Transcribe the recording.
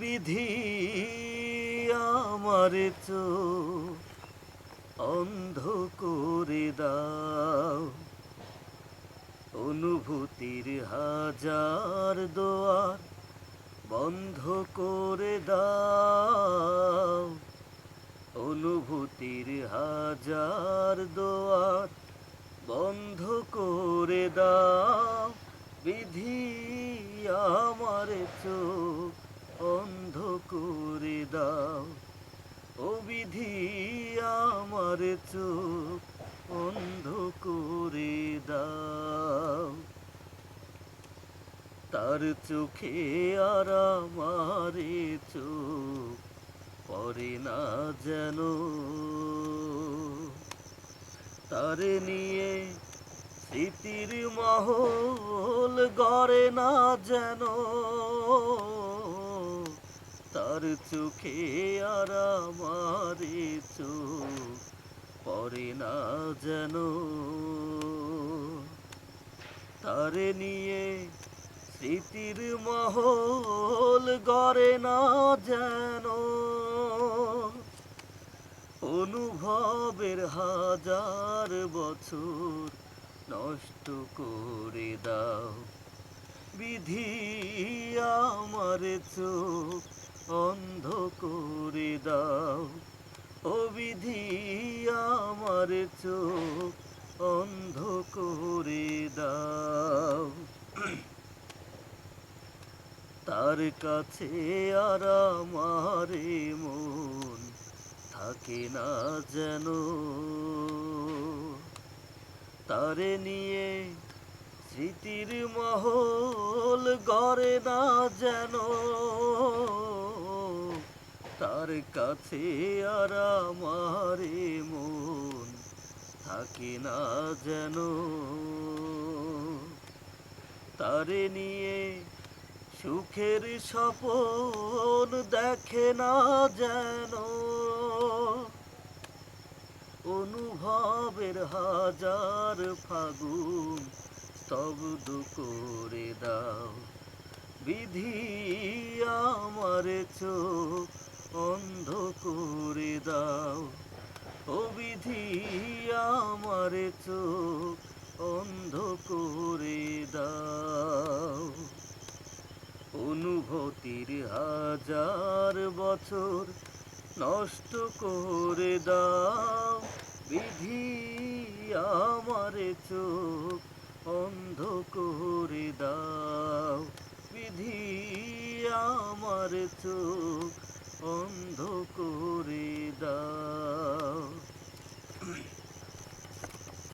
বিধি আমার চোখ অন্ধ করে দাও। অনুভূতির হাজার দোয়ার বন্ধ করে দাও। অনুভূতির হাজার দোয়ার বন্ধ করে দাও। বিধি আমার চোখ অন্ধ করে দাও। ও বিধি আমার চোখ অন্ধ করে দাও। তার চোখে আর আমারে চোখ পরে না যেন। তার নিয়ে স্মৃতির মহল গড়ে না যেন। তার চোখে আর আমারে চোখ পরে না যেন। তারে নিয়ে স্মৃতির মহল গড়ে না যেন। অনুভবের হাজার বছর নষ্ট করে দাও। বিধি আমার চোখ অন্ধ করে দাও ও বিধি আমার চোখ অন্ধ করে দাও। তার কাছে আর আমারে মন থাকে না যেন। তারে নিয়ে স্মৃতির মহল গড়ে না যেন। তার কাছে আর আমারে মন থাকে না যেন। তারে নিয়ে সুখের স্বপন দেখে না যেন। অনুভবের হাজার ফাগুন স্তব্ধ করে দাও। বিধি আমার চোখ অন্ধ করে দাও, ও বিধি আমার চোখ অন্ধ করে দাও। অনুভূতির হাজার বছর নষ্ট করে দাও, বিধি আমার চোখ অন্ধ করে দাও। বিধি আমার চোখ অন্ধ করে দাও